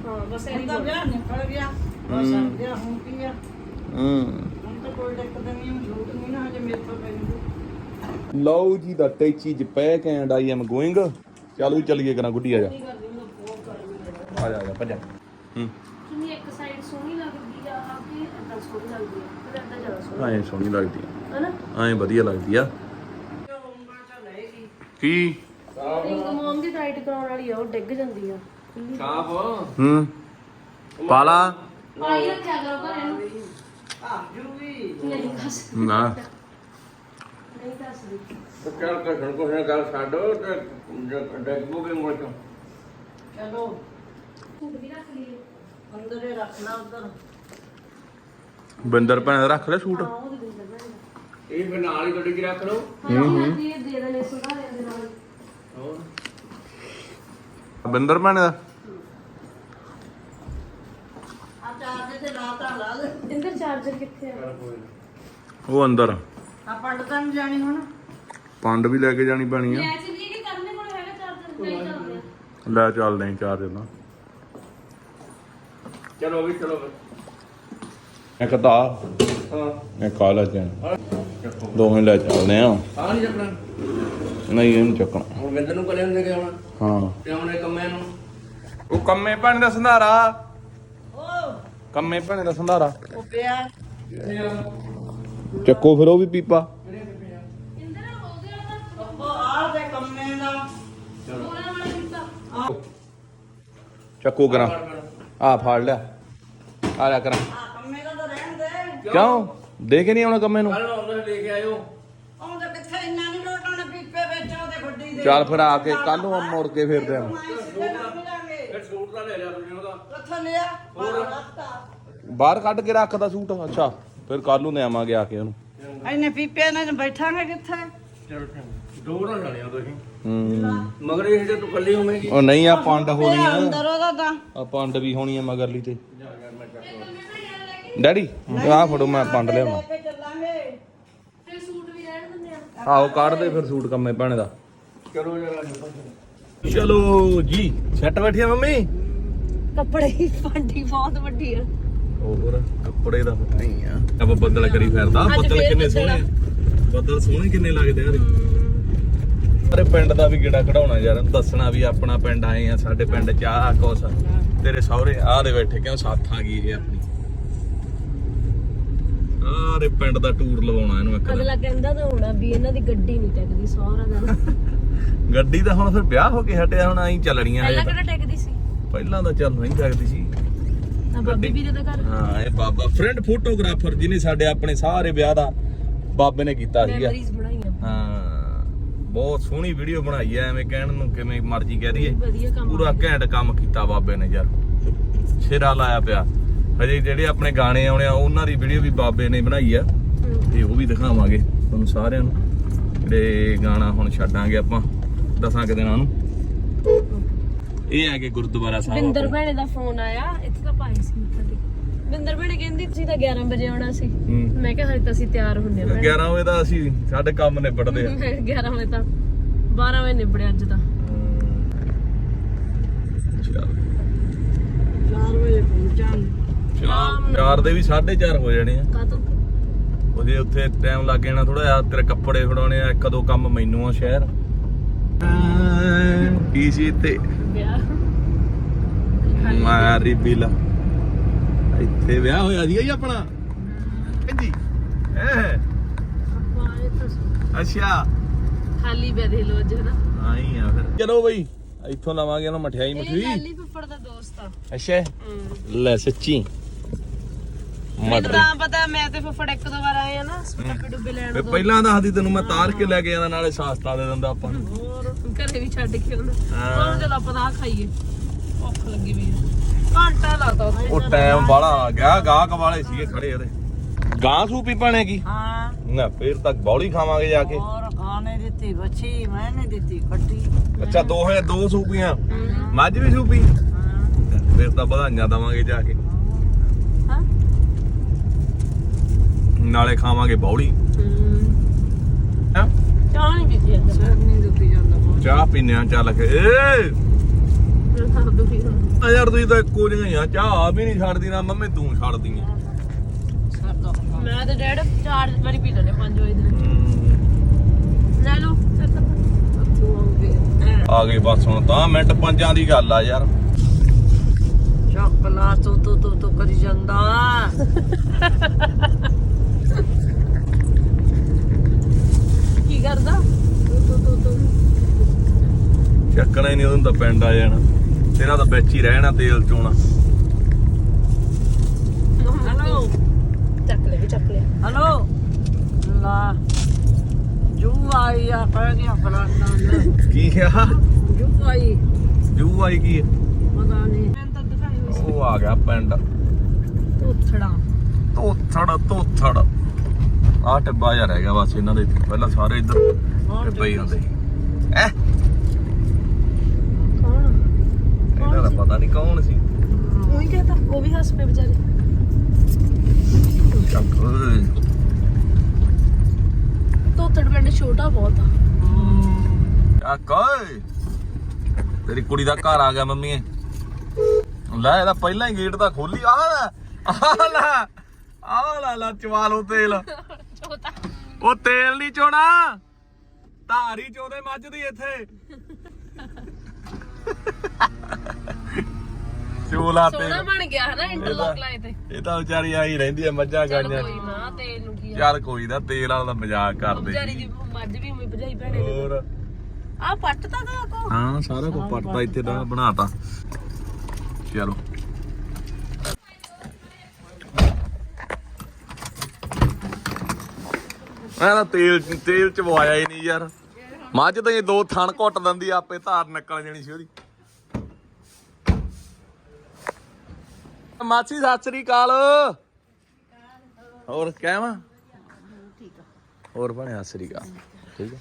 Speaker 2: ਹਾਂ ਬਸ ਐਨੀ
Speaker 3: ਉਹਦਾ ਵਿਆਹ ਨਿਕਲ ਗਿਆ। ਬਸ ਆ ਗਿਆ ਹੁਣ ਕੀ ਆ।
Speaker 1: ਹੂੰ।
Speaker 3: ਹੁਣ ਤਾਂ ਕੋਈ ਦਿੱਕਤ ਨਹੀਂ ਝੂਠ ਨਹੀਂ ਨਾ ਹਜੇ ਮੇਰੇ ਤੋਂ ਪੈਂਦੀ।
Speaker 1: ਲਓ ਜੀ ਦਾ ਟੈਚੀ ਚ pack and I am going ਚੱਲ ਵੀ ਚੱਲੀਏ ਕਰਾਂ ਗੁੱਡੀ ਆ ਜਾ। ਆ ਜਾ ਆ ਜਾ ਭੱਜ। ਹੂੰ।
Speaker 2: ਕਿੰਨੀ ਇੱਕ ਸਾਈਡ ਸੋਹਣੀ ਲੱਗਦੀ ਆ ਆ ਕੇ ਏਦਾਂ ਸੋਹਣੀ ਲੱਗਦੀ ਆ? ਪਰ ਏਦਾਂ ਜ਼ਿਆਦਾ ਸੋਹਣੀ
Speaker 1: ਐਂ ਸੋਹਣੀ ਲੱਗਦੀ ਆ।
Speaker 2: ਹਨਾ?
Speaker 1: ਐਂ ਵਧੀਆ ਲੱਗਦੀ ਆ। ਕੀ?
Speaker 2: ਰਿੰਗ ਮੋਮ ਦੀ ਟਾਈਟ ਕਰਾਉਣ ਵਾਲੀ ਆ ਉਹ ਡਿੱਗ ਜਾਂਦੀ ਆ। ਖੁੱਲੀ
Speaker 1: ਹੂੰ। ਪਾਲਾ
Speaker 2: ਪਾਈ ਰੱਖਿਆ ਕਰੋ ਘਰੇ ਨੂੰ।
Speaker 3: ਆ ਜੂਵੀ
Speaker 2: ਨਹੀਂ
Speaker 1: ਨਾ।
Speaker 2: ਨਹੀਂ ਦੱਸਦੀ
Speaker 4: ਚੱਲ ਕਸ਼ਨ ਕੁਛ ਨਾ ਗੱਲ ਛੱਡੋ ਤੇ ਡੈਗਬੋ ਵੀ ਮੁੜ ਚੋਂ।
Speaker 3: ਚਲੋ।
Speaker 2: ਸੂਟ ਵੀ ਰੱਖ ਲਈਏ।
Speaker 3: ਅੰਦਰ ਹੀ ਰੱਖਣਾ ਉਧਰ।
Speaker 1: ਬਿੰਦਰ ਭੈਣ ਦਾ ਰੱਖ ਲੈ ਸੂਟ?
Speaker 2: ਹਾਂ ਉਹ ਦੇ ਦੇ। ਦੇਣਾ
Speaker 4: ਇਹ ਫਿਰ ਨਾਲ ਹੀ ਗੱਡੀ 'ਚ ਰੱਖ ਲਓ।
Speaker 2: ਹਾਂ ਜੀ ਇਹ ਦੇ ਦੇਣੇ ਸੁਧਾਰਿਆਂ ਦੇ ਨਾਲ।
Speaker 4: ਹੋਰ?
Speaker 1: ਬਿੰਦਰ ਭੈਣ ਦਾ?
Speaker 3: ਆ ਚਾਰ ਤੇ ਰਾਤਾਂ ਲਾ ਦੇ
Speaker 2: ਇੰਦਰ ਚਾਰਜਰ ਕਿੱਥੇ ਆ?
Speaker 1: ਉਹ ਅੰਦਰ
Speaker 3: ਆ। ਨੂੰ ਜਾਣੀ ਹੁਣ।
Speaker 1: ਪੰਡ ਵੀ ਲੈ ਕੇ ਜਾਣੀ ਪੈਣੀ ਆ।
Speaker 2: ਲੈ ਚਲੀਏ ਕਿ ਕਰਨੇ ਕੋਲ ਹੈਗਾ ਚਾਰਜਰ ਨਹੀਂ ਚੱਲਦੇ। ਆ
Speaker 1: ਲੈ ਚੱਲਦੇ ਆਂ ਚਾਰ ਦਿਨ।
Speaker 4: ਚਲੋ ਵੀ ਚਲੋ ਫਿਰ।
Speaker 1: ਇੱਕ ਤਾਂ
Speaker 4: ਹਾਂ।
Speaker 1: ਇੱਕ ਕਾਲਾ ਚ
Speaker 4: ਚੱਕੋ।
Speaker 1: ਦੋਵੇਂ ਲੈ ਚੱਲਦੇ ਆ।
Speaker 4: ਹਾਂ ਨਹੀਂ ਚੱਕਣਾ?
Speaker 1: ਨਹੀਂ ਇਹਨੂੰ ਚੱਕਣਾ।
Speaker 4: ਹੁਣ ਵਿੰਦਰ ਨੂੰ ਕਲੇ ਹੁੰਦੇ ਕਿ ਹੁਣ
Speaker 1: ਹਾਂ।
Speaker 4: ਤੇ ਉਹਨੇ ਕੰਮੇ ਨੂੰ?
Speaker 1: ਉਹ ਕੰਮੇ ਭੈਣ ਦਾ ਸੰਧਾਰਾ।
Speaker 3: ਓ।
Speaker 1: ਕੰਮੇ ਭੈਣ ਦਾ ਸੰਧਾਰਾ।
Speaker 3: ਉਹ ਪਿਆ।
Speaker 1: ਚੱਕੋ ਫਿਰ ਉਹ ਵੀ ਪੀਪਾ।
Speaker 2: ਇੰਦਰ ਹੋ ਗਿਆ ਤਾਂ
Speaker 3: ਉਹ ਆ ਦੇ ਕੰਮੇ ਦਾ
Speaker 2: ਬੋਲਣ ਵਾਲਾ ਕਿੱਤਾ
Speaker 1: ਚੱਕੋ ਕਰਾਂ। ਆ ਫੜ ਲਿਆ ਆ ਲਿਆ ਕਰਾਂ।
Speaker 3: ਆ ਕੰਮੇ ਦਾ ਤਾਂ ਰਹਿਣ ਦੇ
Speaker 1: ਕਿਉਂ? ਦੇ ਕੇ ਨਹੀਂ ਆਉਣਾ ਕੰਮੇ ਨੂੰ?
Speaker 4: ਕੱਲ ਨੂੰ ਆਉਂਦਾ ਲੈ ਕੇ ਆਇਓ
Speaker 3: ਉਹ ਤਾਂ ਕਿੱਥੇ ਇੰਨਾ ਨਹੀਂ ਲੋਟਾਉਣਾ ਪੀਪੇ ਵਿੱਚ ਉਹਦੇ ਗੱਡੀ ਦੇ
Speaker 1: ਚੱਲ ਫਿਰ ਆ ਕੇ ਕੱਲ ਨੂੰ ਮੁੜ ਕੇ ਫਿਰਦੇ ਆ।
Speaker 4: ਫਿਰ ਸੂਟ ਤਾਂ ਲੈ ਲਿਆ ਤੁਸੀਂ ਉਹਦਾ।
Speaker 3: ਕਿੱਥੋਂ ਲਿਆ ਹੋਰ ਰੱਖਤਾ।
Speaker 1: ਬਾਹਰ ਕੱਢ ਕੇ ਰੱਖਦਾ ਸੂਟ ਅੱਛਾ। ਫਿਰ ਕੱਲ ਨੂੰ ਲਿਆਵਾਂਗੇ ਆ ਕੇ ਉਹਨੂੰ।
Speaker 3: ਇਹਨੇ ਪੀਪੇ ਨਾਲ ਬੈਠਾਂਗੇ ਕਿੱਥੇ?
Speaker 4: ਚਲੋ ਦੋ ਨਾ ਜਾਣਿਆ ਤੁਸੀਂ।
Speaker 1: ਹੂੰ।
Speaker 4: ਮਗਰ ਇਹ ਜੇ ਤੂੰ ਕੱਲੀ ਹੋਵੇਂਗੀ।
Speaker 1: ਉਹ ਨਹੀਂ ਆ ਪੰਡ ਹੋਣੀ ਆ।
Speaker 3: ਅੰਦਰ ਉਹਦਾ ਤਾਂ।
Speaker 1: ਆ ਪੰਡ ਵੀ ਹੋਣੀ ਆ ਮਗਰਲੀ ਤੇ। ਡੈਡੀ ਆ ਫੜੋ ਮੈਂ ਪੰਡ ਲਿਆਉਣਾ।
Speaker 2: ਫਿਰ ਸੂਟ ਵੀ ਰਹਿਣ ਦਿੰਦੇ ਆ।
Speaker 1: ਆਓ ਕੱਢ ਦੇ ਫਿਰ ਸੂਟ ਕੰਮੇ ਭੈਣੇ ਦਾ।
Speaker 4: ਚਲੋ ਜਰਾ
Speaker 1: ਚਲੋ ਜੀ ਸੈੱਟ ਬੈਠੀ ਆ ਮੰਮੀ?
Speaker 2: ਕੱਪੜੇ ਦੀ ਫਾਂਡੀ ਬਹੁਤ ਵੱਡੀ ਆ।
Speaker 1: ਹੋਰ ਕੱਪੜੇ ਦਾ ਪਤਾ ਹੀ ਆ। ਆਪਾਂ ਬੱਦਲ ਕਰੀ ਫਿਰਦਾ।
Speaker 2: ਅੱਜ
Speaker 1: ਬੱਦਲ
Speaker 2: ਫੇਰ
Speaker 1: ਕਿੰਨੇ
Speaker 2: ਬੱਦਲ ਆ।
Speaker 1: ਸੋਹਣੇ ਬੱਦਲ ਸੋਹਣੇ ਕਿੰਨੇ ਲੱਗਦੇ ਆ ਅਰੇ ਪਿੰਡ ਦਾ ਵੀ ਗੇੜਾ ਕਢਾਉਣਾ ਯਾਰ ਦੱਸਣਾ ਵੀ ਆਪਣਾ ਪਿੰਡ ਆਏ ਆ ਸਾਡੇ ਪਿੰਡ ਚ ਆ ਕੁਛ ਤੇਰੇ ਸਹੁਰੇ ਆ ਦੇ ਬੈਠੇ ਕਿਉਂ ਸਾਥ ਆ ਗਈ ਇਹ ਆਪਣੀ? ਆਰੇ ਪਿੰਡ ਦਾ ਟੂਰ ਲਵਾਉਣਾ ਇਹਨੂੰ ਇੱਕ ਦਿਨ।
Speaker 2: ਅਗਲਾ ਕਹਿੰਦਾ ਤਾਂ ਹੋਣਾ ਵੀ ਇਹਨਾਂ ਦੀ ਗੱਡੀ ਨਹੀਂ ਟਿਕਦੀ ਸਹੁਰਾ ਦਾ
Speaker 1: ਗੱਡੀ ਦਾ ਹੁਣ ਫਿਰ ਵਿਆਹ ਹੋ ਕੇ ਹਟਿਆ ਹੁਣ ਐਂ ਚੱਲਣੀਆਂ
Speaker 2: ਪਹਿਲਾਂ
Speaker 1: ਤਾਂ।
Speaker 2: ਕਿਹੜਾ ਟਿਕਦੀ ਸੀ?
Speaker 1: ਪਹਿਲਾਂ ਤਾਂ ਚੱਲ ਨਹੀਂ ਸਕਦੀ ਸੀ।
Speaker 2: ਆ ਬਾਬੀ ਵੀਰੇ ਦਾ ਘਰ।
Speaker 1: ਹਾਂ ਇਹ ਬਾਬਾ। ਫਰੈਂਡ ਫੋਟੋਗ੍ਰਾਫਰ ਜਿਹਨੇ ਸਾਡੇ ਆਪਣੇ ਸਾਰੇ ਵਿਆਹ ਦਾ ਬਾਬੇ ਨੇ ਕੀਤਾ ਸੀਗਾ।
Speaker 2: ਮੈਮਰੀਜ਼ ਬਣਾਈਆਂ।
Speaker 1: ਹਾਂ ਬਹੁਤ ਸੋਹਣੀ ਵੀਡੀਓ ਬਣਾਈ ਐ ਐਵੇਂ ਕਹਿਣ ਨੂੰ ਕਿਵੇਂ ਮਰਜ਼ੀ ਕਹਿ ਦਈਏ।
Speaker 2: ਵਧੀਆ ਕੰਮ
Speaker 1: ਪੂਰਾ ਘੈਂਟ ਕੰਮ ਕੀਤਾ ਬਾਬੇ ਨੇ ਯਾਰ। ਸਿਰਾ ਲਾਇਆ ਪਿਆ। ਹਜੇ ਜਿਹੜੇ ਆਪਣੇ ਗਾਣੇ ਆਉਣੇ ਆ ਉਹਨਾਂ ਦੀ ਵੀਡੀਓ ਵੀ ਬਾਬੇ ਨੇ ਬਣਾਈ ਆ।
Speaker 2: ਹਮ।
Speaker 1: ਤੇ ਉਹ ਵੀ ਦਿਖਾਵਾਂਗੇ ਤੁਹਾਨੂੰ ਸਾਰਿਆਂ ਨੂੰ। ਜਿਹੜੇ ਗਾਣਾ ਹੁਣ ਛੱਡਾਂਗੇ ਆਪਾਂ ਦਸਾਂ ਕੁ ਦਿਨਾਂ ਨੂੰ। ਇਹ ਆ ਕੇ ਗੁਰਦੁਆਰਾ ਸਾਹਿਬ
Speaker 2: ਬਿੰਦਰ
Speaker 1: ਆਪਣੇ।
Speaker 2: ਭੈਣੇ ਦਾ ਫੋਨ ਆਇਆ ਇੱਥੇ ਤਾਂ ਪਾਈ ਸੀ ਕਦੇ ਬਿੰਦਰ ਭੈਣੇ ਕਹਿੰਦੀ ਤੁਸੀਂ ਤਾਂ 11 ਵਜੇ ਆਉਣਾ ਸੀ।
Speaker 1: ਹੂੰ।
Speaker 2: ਮੈਂ ਕਿਹਾ ਹਜੇ ਤਾਂ ਅਸੀਂ ਤਿਆਰ ਹੁੰਨੇ ਆ ਭੈਣੇ।
Speaker 1: 11 ਵਜੇ ਦਾ ਅਸੀਂ ਸਾਡੇ ਕੰਮ ਨਿਬੜਦੇ ਆ।
Speaker 2: 11 ਵਜੇ ਤਾਂ 12 ਵਜੇ ਨਿਬੜਿਆ ਅੱਜ ਤਾਂ।
Speaker 1: ਚੱਲ।
Speaker 3: 4 ਵਜੇ ਪਹੁੰਚਾਂਗੇ।
Speaker 1: ਚਾਰ ਚਾਰ ਦੇ ਵੀ 4:30 ਹੋ ਜਾਣੇ ਆ।
Speaker 2: ਕਾਤੋਂ
Speaker 1: ਉਹਦੇ ਉੱਥੇ ਟਾਈਮ ਲੱਗ ਜਾਣਾ ਥੋੜਾ ਜਿਹਾ ਤੇਰੇ ਕੱਪੜੇ ਫੜਾਉਣੇ ਆ ਇੱਕ ਦੋ ਕੰਮ ਮੈਨੂੰ ਆ ਸ਼ਹਿਰ। ਕੀ ਸੀ ਤੇ
Speaker 2: ਵਿਆਹ।
Speaker 1: ਮਾਰੀ ਬਿਲਾ। ਇੱਥੇ ਵਿਆਹ ਹੋਇਆ ਸੀ ਜੀ ਆਪਣਾ। ਹਾਂਜੀ ਹੈ?
Speaker 2: ਆਪਾਂ ਆਏ ਤਾਂ ਸੀ।
Speaker 1: ਅੱਛਾ।
Speaker 2: ਖਾਲੀ ਪਿਆ ਦੇ ਲੋ ਅੱਜ ਹਨਾ?
Speaker 1: ਆਈ ਆ ਫਿਰ। ਚਲੋ ਬਈ ਇੱਥੋਂ ਲਵਾਂਗੇ ਉਹਨੂੰ ਮਠਿਆਈ
Speaker 2: ਇਹ ਲਾਲੀ ਫੁੱਫੜ
Speaker 1: ਅੱਛਾ। ਲੈ ਸੱਚੀ।
Speaker 2: ਮੈਨੂੰ
Speaker 1: ਮਟਰ।
Speaker 2: ਤਾਂ ਪਤਾ ਮੈਂ ਤੇ ਫੁੱਫੜ ਇੱਕ ਦੋ ਵਾਰ ਆਏ ਆ ਨਾ ਡੱਬੇ ਡੁੱਬੇ ਲੈਣ
Speaker 1: ਵੇ ਪਹਿਲਾਂ ਦੱਸਦੀ ਤੈਨੂੰ ਮੈਂ ਤਾਰ ਕੇ ਲੈ ਕੇ ਜਾਂਦਾ ਨਾਲੇ ਸਸਤਾ ਦੇ ਦਿੰਦਾ ਆਪਾਂ ਨੂੰ।
Speaker 2: ਘਰੇ ਵੀ ਛੱਡ ਕੇ ਉਹਨਾਂ। ਹੁਣ ਜਦੋਂ ਆਪਾਂ ਆਹ ਖਾਈਏ ਭੁੱਖ ਲੱਗੀ ਵੀ ਘੰਟਾ ਲਾਤਾ ਉੱਥੇ
Speaker 1: ਉਹ ਟਾਈਮ ਬਾਲਾ ਆ ਗਿਆ। ਗਾਹਕ ਵਾਲੇ ਸੀਗੇ ਖੜੇ ਉਹਦੇ। ਗਾਂ ਸੂਪੀ ਪਾਣੇ ਕੀ?
Speaker 3: ਹਾਂ।
Speaker 1: ਨਾ ਫੇਰ ਤੱਕ ਬੌਲੀ ਖਾਵਾਂਗੇ ਜਾ ਕੇ।
Speaker 3: ਹੋਰ ਖਾਣੇ ਦਿੱਤੀ ਬੱਚੀ ਮੈਂ ਨਹੀਂ ਦਿੱਤੀ ਖੱਟੀ।
Speaker 1: ਅੱਛਾ ਦੋ ਹੈ ਦੋ ਸੂਪੀਆਂ। ਮੱਝ ਵੀ ਸੂਪੀ?
Speaker 3: ਹਾਂ।
Speaker 1: ਫੇਰ ਤਾਂ ਵਧਾਈਆਂ ਦਵਾਂਗੇ ਜਾ ਕੇ।
Speaker 3: ਹਾਂ।
Speaker 1: ਨਾਲੇ ਖਾਵਾਂਗੇ ਬੌਲੀ। ਹੈਂ?
Speaker 2: ਚਾਹ ਨਹੀਂ ਪੀਤੀ ਅੱਜ।
Speaker 3: ਸਿਰ ਨਹੀਂ ਦੁਖੀ ਜਾਂਦਾ ਬਹੁਤ।
Speaker 1: ਚਾਹ ਪੀਨੇ ਆ ਚੱਲ ਕੇ। ਏ!
Speaker 2: ਸਰ ਦੁਖੀ
Speaker 1: ਆ ਯਾਰ ਤੁਸੀਂ ਤਾਂ ਇੱਕੋ ਜਿਹੀਆਂ ਹੀ ਆ ਚਾਹ ਵੀ ਨਹੀਂ ਛੱਡਦੀ ਨਾ ਮੰਮੀ ਤੂੰ ਛੱਡਦੀ ਆ।
Speaker 3: ਸਿਰ ਦੁਖਦਾ
Speaker 2: ਮੈਂ ਤੇ ਡੈਡ ਚਾਰ ਵਾਰੀ ਪੀ ਲੈਣੇ 5 ਵਜੇ ਦੇ। ਲੈ ਲਓ ਤੂੰ।
Speaker 3: ਆਉਂਗੇ
Speaker 1: ਆ। ਗਈ ਬਸ ਹੁਣ ਤਾਂ ਮਿੰਟ ਪੰਜਾਂ ਦੀ ਗੱਲ ਆ ਯਾਰ।
Speaker 3: ਚੋਕਲਾ ਤੂੰ ਤੂੰ ਤੂੰ ਤੂੰ ਕਰੀ ਜਾਂਦਾ।
Speaker 2: ਕੀ ਕਰਦਾ? ਤੂੰ ਤੂੰ ਤੂੰ ਤੂੰ
Speaker 1: ਚੱਕਣਾ ਹੀ ਨਹੀਂ ਉਹਨੂੰ ਤਾਂ ਪਿੰਡ ਆ ਜਾਣਾ। ਤੇਰਾ ਤਾਂ ਵਿੱਚ ਹੀ ਰਹਿਣਾ ਤੇਲ ਚੋਣਾ।
Speaker 3: ਹਲੋ
Speaker 2: ਚੱਕ ਲੈ ਵੀ ਚੱਕ ਲਿਆ।
Speaker 3: ਹਲੋ ਲਾ। ਜੂ ਆਈ ਆ ਕਹਿ ਗਿਆ ਫਲਾਣਾ ਨੇ।
Speaker 1: ਕੀ ਆ?
Speaker 3: ਜੂ ਆਈ।
Speaker 1: ਜੂ ਆਈ ਕੀ ਹੈ?
Speaker 3: ਪਤਾ ਨਹੀਂ।
Speaker 2: ਮੈਂ ਤਾਂ ਦਿਖਾਈ ਹੋਈ
Speaker 1: ਉਹ ਆ ਗਿਆ ਪਿੰਡ।
Speaker 3: ਤੋਥੜਾ
Speaker 1: ਤੋਥੜ ਤੋਥੜ ਆ ਟੱਬਾ ਜਾ ਰਹਿ ਗਿਆ ਬਸ ਇਹਨਾਂ ਦੇ ਪਹਿਲਾਂ ਸਾਰੇ ਇੱਧਰ ਟੱਬੇ ਹੀ ਹੁੰਦੇ ਐ?
Speaker 2: ਕੌਣ?
Speaker 1: ਇਹਨਾਂ ਦਾ ਪਤਾ ਨਹੀਂ ਕੌਣ ਸੀ।
Speaker 2: ਉਹੀ ਕਹਤਾ ਉਹ ਵੀ ਹੱਸ ਪਏ ਵਿਚਾਰੇ।
Speaker 1: ਚੱਕ ਓਏ।
Speaker 2: ਤੋਤੜ ਪਿੰਡ ਛੋਟਾ ਬਹੁਤ ਆ।
Speaker 1: ਤੇਰੀ ਕੁੜੀ ਦਾ ਘਰ ਆ ਗਿਆ ਮੰਮੀ। ਲੈ ਇਹਦਾ ਪਹਿਲਾਂ ਹੀ ਗੇਟ ਤਾਂ ਖੋਲੀ। ਆ ਲੈ ਆ ਲੈ ਆ ਲੈ ਲੈ ਤੇਲ। ਉਹ ਤੇਲ ਨਹੀਂ ਚੋਣਾ। ਧਾਰੀ ਚੋਦੇ ਮੱਝ ਦੀ ਇੱਥੇ। ਚੋਲਾ
Speaker 2: ਸੋਹਣਾ
Speaker 1: ਤੇਲ
Speaker 2: ਬਣ ਗਿਆ ਹਨਾ ਇੰਟਰਲੌਕ ਲਾਏ ਤੇ।
Speaker 1: ਇਹ ਤਾਂ ਵਿਚਾਰੀ ਆਈ ਰਹਿੰਦੀ ਆ ਮੱਝਾਂ
Speaker 2: ਚੱਲ
Speaker 1: ਗਾਈਆਂ
Speaker 2: ਕੋਈ ਨਾ ਤੇਲ ਨੂੰ ਕੀ ਆ।
Speaker 1: ਚੱਲ ਕੋਈ ਨਾ ਤੇਲ ਵਾਲਾ ਦਾ ਮਜ਼ਾਕ ਕਰਦੇ।
Speaker 2: ਵਿਚਾਰੀ ਦੀ ਮੱਝ ਵੀ ਉਵੇਂ ਭਜਾਈ ਭੈਣੇ ਨੇ
Speaker 1: ਹੋਰ?
Speaker 2: ਆ ਪੱਟ ਤਾਂ ਦਾ ਕੋ
Speaker 1: ਹਾਂ ਸਾਰਾ ਕੁਝ ਪੱਟਦਾ ਇੱਥੇ ਦਾ ਬਣਾਤਾ। ਚਲੋ। ਮੈਂ ਤਾਂ ਤੇਲ ਤੇਲ ਚ ਪਵਾਇਆ ਹੀ ਨਹੀਂ ਯਾਰ। ਮੱਝ ਤਾਂ ਇਹ ਦੋ ਥਣ ਘੁੱਟ ਦਿੰਦੀ ਆਪੇ ਧਾਰ ਨਿਕਲ ਜਾਣੀ ਸੀ ਉਹਦੀ। ਮਾਸੀ ਸਤਿ ਸ੍ਰੀ ਅਕਾਲ। ਹੋਰ ਕਹਿਵਾ ਹੋਰ ਬਣਿਆ ਸਤਿ ਸ੍ਰੀ ਅਕਾਲ। ਠੀਕ ਹੈ?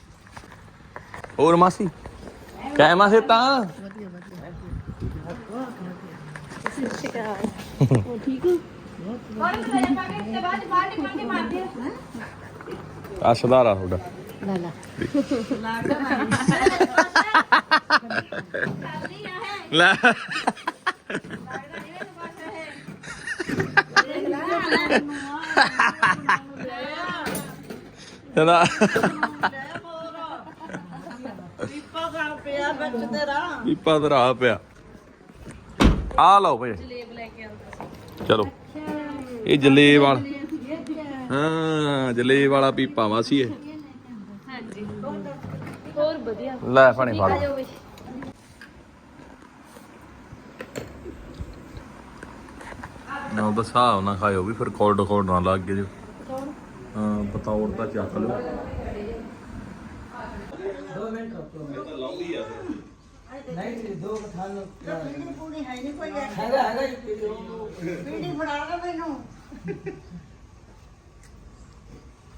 Speaker 1: ਹੋਰ ਮਾਸੀ ਕਹਿਮਾ ਸੇ ਤਾਂ ਆ ਸੁਧਾਰਾ ਤੁਹਾਡਾ। ਲੈ ਲੈ।
Speaker 3: ਪੀਪਾ ਖਾ ਪਿਆ ਵਿੱਚ ਤੇਰਾ
Speaker 1: ਪੀਪਾ ਧਰਾ ਪਿਆ। ਆ ਲਓ ਭਈ।
Speaker 2: ਜਲੇਬ ਲੈ ਕੇ ਆਉਂਦਾ ਸੀ
Speaker 1: ਚਲੋ। ਇਹ ਜਲੇਬ ਵਾਲਾ। ਹਾਂ ਜਲੇਬ ਵਾਲਾ ਪੀਪਾ ਵਾਸੀ ਇਹ।
Speaker 2: ਹਾਂਜੀ ਹੋਰ ਵਧੀਆ।
Speaker 1: ਲੈ ਫਣੇ ਫੜ ਨਾ ਬਸ ਹਿਸਾਬ ਨਾ ਖਾਇਓ ਵੀ ਫਿਰ ਕੋਲਡ ਕੋਲਡ ਨਾ ਲੱਗ ਜੇ। ਹਾਂ ਬਤੌਰ ਦਾ ਚੱਕ ਲਓ
Speaker 2: ਮੈਨੂੰ।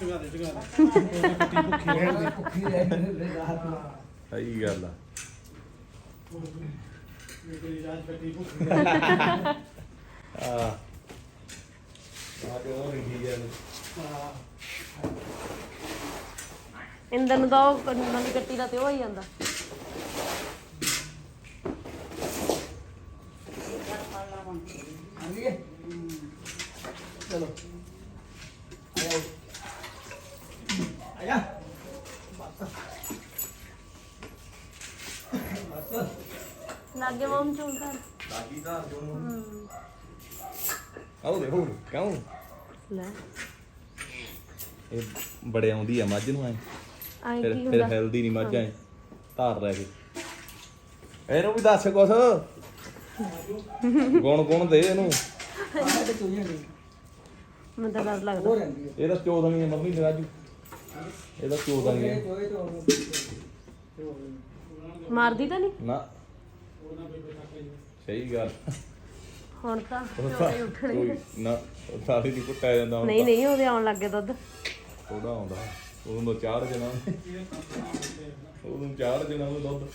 Speaker 5: ਚਗਾ ਦੇ ਚਗਾ ਦੇ। ਭੁੱਖੀ ਰਹਿ ਗਈ ਰਾਤ ਨੂੰ
Speaker 1: ਸਹੀ ਗੱਲ ਆ। ਆ ਆ ਤੇ ਉਹ ਲਿਖੀ ਜਾਂਦੇ
Speaker 2: ਇੰਦਰ ਨੂੰ ਤਾਂ ਉਹ ਨਵੀਂ ਕੱਟੀ ਦਾ ਤੇ ਉਹ ਹੀ ਜਾਂਦਾ
Speaker 5: ਚਲੋ ਆਇਆ ਆਇਆ
Speaker 2: ਲਾਗੇ ਮਮ ਚੂੰ ਕਰ
Speaker 1: ਲਾਗੀ ਦਾ ਆਓ ਦੇਖੋ ਕਿਉਂ?
Speaker 2: ਲੈ।
Speaker 1: ਇਹ ਬੜੇ ਆਉਂਦੀ ਆ ਮੱਝ ਨੂੰ ਐ।
Speaker 2: ਆਈ
Speaker 1: ਫਿਰ
Speaker 2: ਕੀ
Speaker 1: ਫਿਰ
Speaker 2: ਹੁੰਦਾ?
Speaker 1: ਹੈਲਦੀ ਨਹੀਂ ਮੱਝ ਐ। ਧਾਰ ਰਹਿ ਗਈ। ਇਹਨੂੰ ਵੀ ਦੱਸ ਕੁਛ। ਗੁਣ ਗੁਣ ਦੇ ਇਹਨੂੰ।
Speaker 5: ਆਹ ਤੇ ਚੋਈਆਂ ਨਹੀਂ
Speaker 2: ਮੈਨੂੰ ਤਾਂ ਡਰ ਲੱਗਦਾ।
Speaker 5: ਹੋ ਰਹਿੰਦੀ ਹੈ
Speaker 1: ਇਹ ਤਾਂ ਚੋਦਣੀ ਹੈ ਮੰਮੀ ਰਾਜੂ ਇਹ ਤਾਂ ਚੋਦਣੀ ਹੈ
Speaker 5: ਚੋਏ ਤੋਂ
Speaker 2: ਮਾਰਦੀ ਤਾਂ ਨਹੀਂ?
Speaker 1: ਨਾ। ਸਹੀ ਗੱਲ।
Speaker 2: ਹੁਣ ਤਾਂ
Speaker 1: ਉਹ ਤਾਂ
Speaker 2: ਚੋਰੇ ਉੱਠਣੇ
Speaker 1: ਕੋਈ ਨਾ। ਸਾਰੀ ਦੀ ਕੁੱਟਿਆ ਜਾਂਦਾ ਹੁਣ
Speaker 2: ਨਹੀਂ ਨਹੀਂ ਉਹਦੇ ਆਉਣ ਲੱਗੇ ਦੁੱਧ।
Speaker 1: ਉਹਦਾ ਆਉਂਦਾ। ਉਦੋਂ ਤੋਂ ਚਾਰ ਜਣਾ ਉਦੋਂ ਚਾਰ ਜਣਾ ਉਹ ਦੁੱਧ।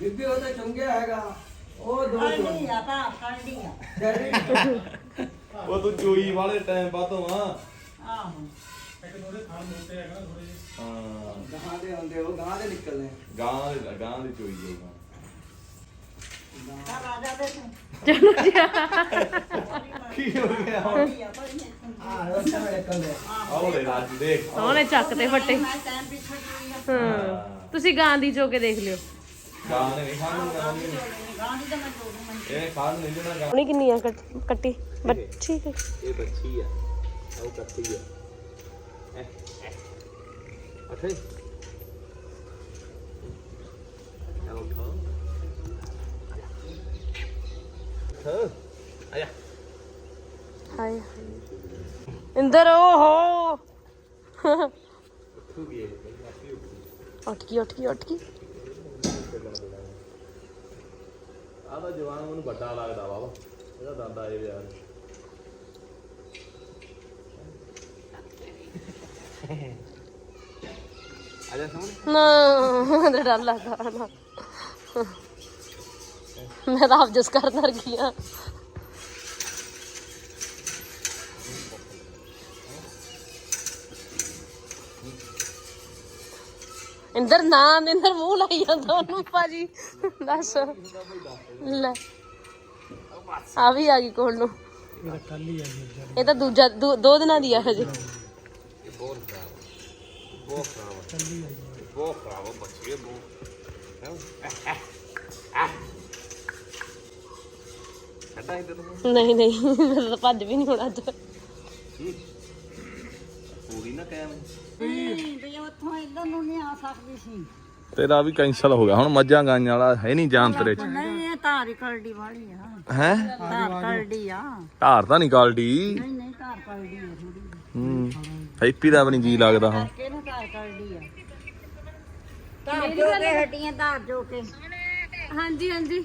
Speaker 5: ਬੀਬੀ ਉਹ ਤਾਂ ਚੁੰਗਿਆ ਹੈਗਾ। ਉਹ ਦੋ
Speaker 3: ਕਰਦੀ ਆ ਤਾਂ ਕਰਦੀ ਆ।
Speaker 5: ਡੈਡੀ।
Speaker 1: ਉਹ ਤੂੰ ਚੋਈ ਵਾਲੇ ਟਾਈਮ ਬਾਤੋਂ ਆ
Speaker 3: ਆਹੋ।
Speaker 1: ਹਾਂ।
Speaker 5: ਗਾਂ ਦੇ ਹੁੰਦੇ ਉਹ ਗਾਂ ਦੇ ਨਿਕਲਦੇ
Speaker 1: ਗਾਂ ਦੇ ਗਾਂ ਦੀ ਚੋਈ ਹੋਗਾ
Speaker 3: ਦੇ ਤੂੰ
Speaker 1: ਕੀ ਹੋ ਗਿਆ? ਹੁਣ ਆਓ ਦੇ ਰਾਜੂ ਦੇਖ।
Speaker 2: ਉਹਨੇ ਚੱਕ ਤੇ ਫੱਟੇ। ਹਾਂ। ਤੁਸੀਂ ਗਾਂ ਦੀ ਚੋ ਕੇ ਦੇਖ ਲਿਓ।
Speaker 1: ਗਾਂ ਨੇ ਨਹੀਂ ਖਾਣ ਨੂੰ ਗਾਂ ਨੂੰ
Speaker 3: ਗਾਂਧੀ ਦਾ ਮੈਂ ਜੋੜੂ ਮੈਂ
Speaker 1: ਇਹ ਖਾਣ ਨਹੀਂ ਦੇਣਾ ਗਾਂ।
Speaker 2: ਉਹਨੇ ਕਿੰਨੀ ਆ ਕੱਟ- ਕੱਟੀ ਬੱਚੀ ਕਿ?
Speaker 1: ਇਹ ਬੱਚੀ ਆ। ਉਹ ਕੱਟੀ ਆ। ਅਠੇ ਚਲੋ
Speaker 2: ਹਾਏ ਇੰਦਰ ਓਹੋ
Speaker 1: ਵੀ
Speaker 2: ਉੱਠ ਗਈ ਉੱਠ ਗਈ ਉੱਠ ਗਈ
Speaker 1: ਆ ਤਾਂ ਜਵਾਨ ਮੈਨੂੰ ਵੱਡਾ ਲੱਗਦਾ ਬਾਬਾ। ਇਹਦਾ ਦਾਦਾ ਇਹ ਯਾਰ ਆ ਜਾ ਸਾਹਮਣੇ।
Speaker 2: ਨਾ ਡਰ ਲੱਗਦਾ ਨਾ। ਮੈਂ ਤਾਂ ਆਪ ਜਸ ਕਰਨ ਲੱਗੀ ਆ ਇੰਦਰ ਨਾ, ਇੰਦਰ ਮੂੰਹ ਲਾਈ ਜਾਂਦਾ ਉਹਨੂੰ ਭਾਜੀ। ਦੱਸ। ਲੈ। ਆ ਵੀ ਆ ਗਈ ਕੋਲ ਨੂੰ।
Speaker 5: ਇਹ ਕੱਲ ਹੀ ਆਈ
Speaker 2: ਇਹ ਤਾਂ ਦੂਜਾ, ਦੋ ਦੋ ਦਿਨਾਂ ਦੀ ਆ ਹਜੇ।
Speaker 1: ਬਹੁਤ ਖਰਾਬ ਬਹੁਤ ਖਰਾਬ ਬਹੁਤ ਖਰਾਬ ਬੱਚੇ ਬਹੁਤ। ਅੱਡਾ ਇਧਰ ਨੂੰ
Speaker 2: ਨਹੀਂ ਨਹੀਂ ਮੈਂ ਤਾਂ ਭੱਜ ਵੀ ਨਹੀਂ ਹੋਣਾ ਅੱਜ।
Speaker 1: ਪੂਰੀ ਨਾ ਕਾਇਮ।
Speaker 3: ਨਹੀਂ ਵੀ ਉੱਥੋਂ ਇਧਰ ਨੂੰ ਨਹੀਂ ਆ ਸਕਦੀ ਸੀ।
Speaker 1: ਤੇਰਾ ਵੀ ਕੈਂਸਲ ਹੋ ਗਿਆ। ਹੁਣ ਮੱਝਾਂ ਗਾਈਆਂ ਵਾਲਾ ਹੈ ਨਹੀਂ ਜਾਨ ਤੇਰੇ ਚ।
Speaker 3: ਨਹੀਂ ਇਹ ਧਾਰ ਕਰਦੀ ਵਾਲੀ ਆ।
Speaker 1: ਹੈ?
Speaker 3: ਧਾਰ ਕਰਦੀ ਆ।
Speaker 1: ਧਾਰ ਤਾਂ ਨਹੀਂ ਕਾਲਡੀ
Speaker 3: ਨਹੀਂ ਨਹੀਂ ਧਾਰ ਕਰਦੀ ਆ ਥੋੜੀ
Speaker 1: ਹੂੰ ਹੈਪੀ ਦਾ ਵੀ ਨਹੀਂ ਜੀ ਲੱਗਦਾ ਹੁਣ
Speaker 3: ਕਿਹਨੂੰ ਧਾਰ ਕਰਦੀ ਆ। ਧਾਰ ਜੋ ਕੇ ਹੱਡੀਆਂ ਧਾਰ ਜੋ ਕੇ।
Speaker 2: ਹਾਂਜੀ ਹਾਂਜੀ।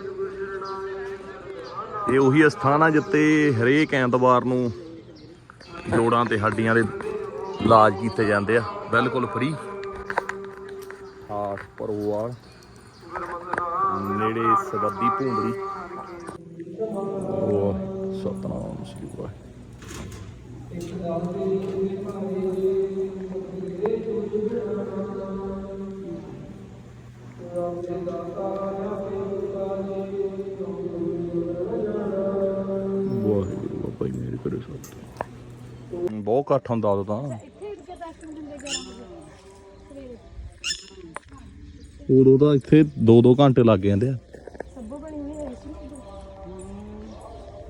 Speaker 1: ਇਹ ਉਹੀ ਸਥਾਨ ਆ ਜਿੱਤੇ ਹਰੇਕ ਐਤਵਾਰ ਨੂੰ ਜੋੜਾਂ ਤੇ ਹੱਡੀਆਂ ਦੇ ਇਲਾਜ ਕੀਤੇ ਜਾਂਦੇ ਆ। ਬਿਲਕੁਲ ਫ੍ਰੀ ਹਾਟ ਪਰਵਾਲ ਨੇੜੇ ਸਬੱਦੀ ਭੂੰਦੜੀ ਉਹ ਸਤਨਾਮ ਸ੍ਰੀ ਵਾਹਿਗੁਰੂ। ਜੀ ਮੇਰੇ ਕਰੇ ਸਤ ਬਹੁਤ ਘੱਟ ਹੁੰਦਾ ਉਦੋਂ ਤਾਂ। ਉਦੋਂ ਤਾਂ ਇੱਥੇ 2-2 ਘੰਟੇ ਲੱਗ ਜਾਂਦੇ ਆ।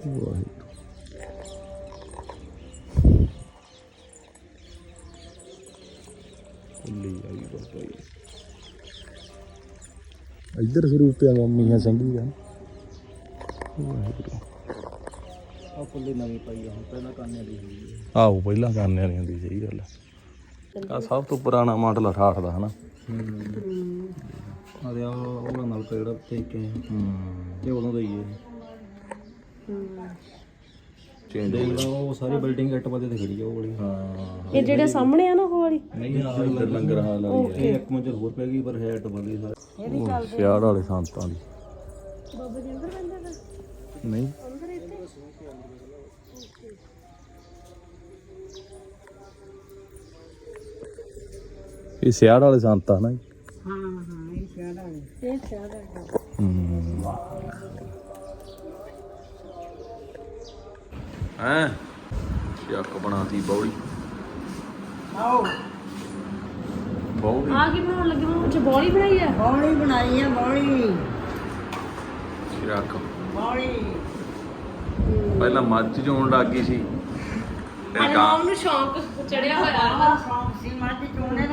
Speaker 1: ਵਾਹਿਗੁਰੂ। ਲਈ ਆਈ ਬਾਬਾ ਜੀ ਇੱਧਰ ਸਰੂਪ ਆ ਮੰਮੀ ਆ ਸੰਗੀ ਆ। ਵਾਹਿਗੁਰੂ।
Speaker 5: ਆ ਪੁੱਲੀ ਨਵੀਂ ਪਈ ਆ ਹੁਣ ਪਹਿਲਾਂ ਕਾਨਿਆਂ ਦੀ ਹੋਈ
Speaker 1: ਆਹੋ ਪਹਿਲਾਂ ਕਰਨੇ ਵਾਲੀ ਹੁੰਦੀ ਸਹੀ ਗੱਲ ਆ। ਸਭ ਤੋਂ ਪੁਰਾਣਾ ਮਾਡਲ 68 ਦਾ ਹਨਾ?
Speaker 5: ਆ ਦੇ ਉਹਨਾਂ ਨਾਲ ਤਾਂ ਜਿਹੜਾ ਤੇ ਕੇ
Speaker 1: ਹੂੰ।
Speaker 5: ਇਹ ਉਦੋਂ ਦਾ ਹੀ ਹੈ
Speaker 1: ਚੇਂਜ ਹੋ
Speaker 6: ਦੇਖ ਲਓ ਉਹ ਸਾਰੀ ਬਿਲਡਿੰਗ ਇੱਟ ਪਤੇ ਤੇ ਖੜੀ ਆ ਉਹ ਵਾਲੀ।
Speaker 1: ਹਾਂ
Speaker 2: ਇਹ ਜਿਹੜੇ ਸਾਹਮਣੇ ਆ ਨਾ ਉਹ ਵਾਲੀ?
Speaker 6: ਨਹੀਂ ਹਾਂ
Speaker 1: ਇੱਧਰ ਲੰਗਰ ਹਾਲ ਵਾਲੀ ਹੈ
Speaker 6: ਇਹ ਇੱਕ ਮੰਜ਼ਰ ਹੋਰ ਪੈ ਗਈ ਪਰ ਹੈ ਇੱਟ ਪਤੇ ਸਾਰੀ।
Speaker 1: ਸਿਆੜ ਵਾਲੇ ਸੰਤਾਂ ਦੀ।
Speaker 2: ਬਾਬਾ ਜੀ ਅੰਦਰ ਬੰਦਾ ਦਾ
Speaker 1: ਨਹੀਂ। ਇਹ ਸਿਆੜ ਵਾਲੇ ਸੰਤ ਆ ਨਾ
Speaker 3: ਹਾਂ ਹਾਂ ਇਹ ਸ਼ਹਿਰਾ ਹੈ
Speaker 2: ਇਹ ਚਾਹ ਦਾ
Speaker 1: ਹੂੰ ਹਾਂ। ਸ਼ੱਕ ਬਣਾਤੀ ਬੌੜੀ।
Speaker 3: ਆਓ
Speaker 1: ਬੌੜੀ
Speaker 2: ਆ ਕੀ ਬਣਾਉਣ ਲੱਗੇ? ਮੈਂ ਅੱਛਾ ਬੋਲੀ ਬਣਾਈ ਆ।
Speaker 3: ਬੌਲੀ ਬਣਾਈ ਆ ਬੌਲੀ।
Speaker 1: ਸ਼ੱਕ
Speaker 3: ਬੌਲੀ।
Speaker 1: ਪਹਿਲਾਂ ਮੱਝ ਚੋਣ ਲੱਗ ਗਈ ਸੀ।
Speaker 2: ਅਨਮੋਲ
Speaker 1: ਗਾਂ
Speaker 2: ਨੂੰ ਸ਼ੌਂਕ ਚੜਿਆ ਹੋਇਆ
Speaker 3: ਸੌਂਪ ਸੀ ਮੱਝ ਚੋਣੇ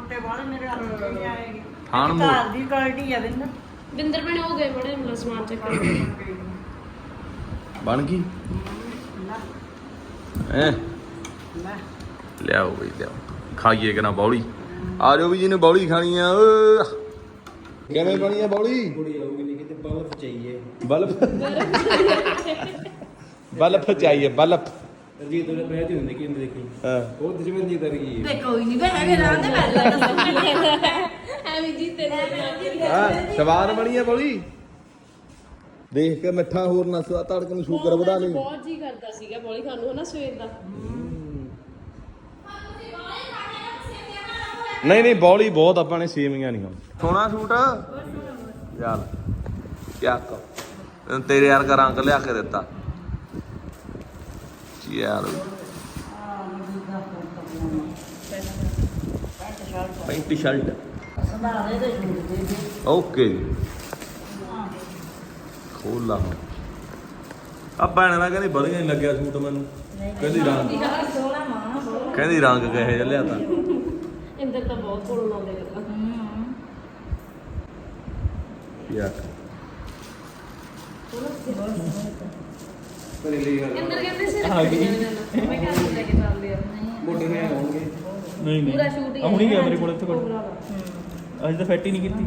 Speaker 3: ਮੋਟੇ ਵਾਲੇ ਮੇਰੇ ਹੱਥ ਚ ਨਹੀਂ ਆਏਗੀ।
Speaker 1: ਥਾਣ ਮੋ-
Speaker 3: ਘਰ ਦੀ ਕਲਟੀ ਆ ਬਿੰਦਰ।
Speaker 2: ਬਿੰਦਰ ਬਣੇ ਹੋ ਗਏ ਬੜੇ ਮਤਲਬ ਸਮਾਨ ਚੱਕ ਕੇ
Speaker 1: ਬਣ ਗਈ?
Speaker 3: ਲੈ। ਲੈ।
Speaker 1: ਲਿਆਓ ਬਈ ਲਿਆਓ। ਖਾਈਏ ਕਿ ਨਾ ਬੌਲੀ? ਆ ਜਾਓ ਵੀ ਜਿਹਨੇ ਬੌਲੀ ਖਾਣੀ ਆ ਓਏ। ਕਿਵੇਂ ਬਣੀ ਆ ਬੌਲੀ?
Speaker 6: ਕੁੜੀ ਆਉਗੀ ਚਾਹੀਏ।
Speaker 1: ਬਲਬ? ਬਲਬ ਚਾਹੀਏ ਬਲਬ।
Speaker 6: ਰਜੀਤ ਉਹਨੇ ਬਹਿਤੀ ਹੁੰਦੀ ਕਿ ਇਹਨੇ ਦੇਖੀ?
Speaker 1: ਹਾਂ।
Speaker 6: ਉਹ ਦਜਵੇਂ ਦੀ ਦਰ ਗਈ
Speaker 3: ਤੇ ਕੋਈ ਨਹੀਂ ਬਹਿ ਕੇ ਰਾਂਦੇ
Speaker 2: ਐਵੇਂ ਜੀ ਤੇ
Speaker 1: ਹਾਂ ਸਵਾਦ ਬਣੀ ਆ ਬੌਲੀ। ਦੇਖ ਕੇ ਮਿੱਠਾ ਹੋਰ ਨਾ ਸਵਾ ਤੜਕ ਨੂੰ ਸ਼ੂਗਰ ਵਧਾ ਲਈ।
Speaker 2: ਬਹੁਤ ਜੀ ਕਰਦਾ ਸੀਗਾ ਬੋਲੀ ਖਾਣ ਨੂੰ ਹਨਾ ਸਵੇਰ ਦਾ।
Speaker 1: ਨਹੀਂ ਨਹੀਂ ਬੌਲੀ ਬਹੁਤ ਆਪਾਂ ਨੇ ਸੇਵੀਆਂ ਨਹੀਂ ਸੋਹਣਾ ਸੂਟ? ਯਾਰ ਕਿਆ ਕੋ ਤੈਨੂੰ ਤੇਰੇ ਯਾਰ ਦਾ ਰੰਗ ਲਿਆ ਕੇ ਦਿੱਤਾ। ਯਾਰ ਪੈਂਟ ਸ਼ਰਟ ਓਕੇ ਜੀ ਖੋਲ ਲਾ ਆ ਭੈਣ ਦਾ ਕਹਿੰਦੀ ਵਧੀਆ ਨਹੀਂ ਲੱਗਿਆ ਸੂਟ ਮੈਨੂੰ। ਕਹਿੰਦੀ ਰੰਗ। ਕਹਿੰਦੀ ਰੰਗ ਕਿਹੋ ਜਿਹਾ ਲਿਆ ਤਾਂ।
Speaker 2: ਇੰਦਰ ਤਾਂ ਬਹੁਤ ਕੋਲੋਂ ਲਾਉਂਦੇ ਕਰਦਾ
Speaker 1: ਯਾਰ।
Speaker 6: ਕਦੇ ਲਈ ਗੱਲ
Speaker 2: ਇੰਦਰ ਕਹਿੰਦੇ ਸੀ ਆ ਗਈ ਮੈਂ ਕਿਹਾ ਅਸੀਂ ਲੈ ਕੇ ਚੱਲਦੇ ਆ।
Speaker 6: ਮੋਢੇ ਨੇ ਆਉਣਗੇ।
Speaker 7: ਨਹੀਂ
Speaker 2: ਪੂਰਾ
Speaker 7: ਨਹੀਂ।
Speaker 2: ਸ਼ੂਟ ਹੀ
Speaker 7: ਆ ਹੁਣੀ ਗਿਆ ਮੇਰੇ ਕੋਲ ਇੱਥੇ ਕੋਲ। ਅੱਜ ਤਾਂ ਫਿੱਟ ਹੀ ਨਹੀਂ ਕੀਤੀ।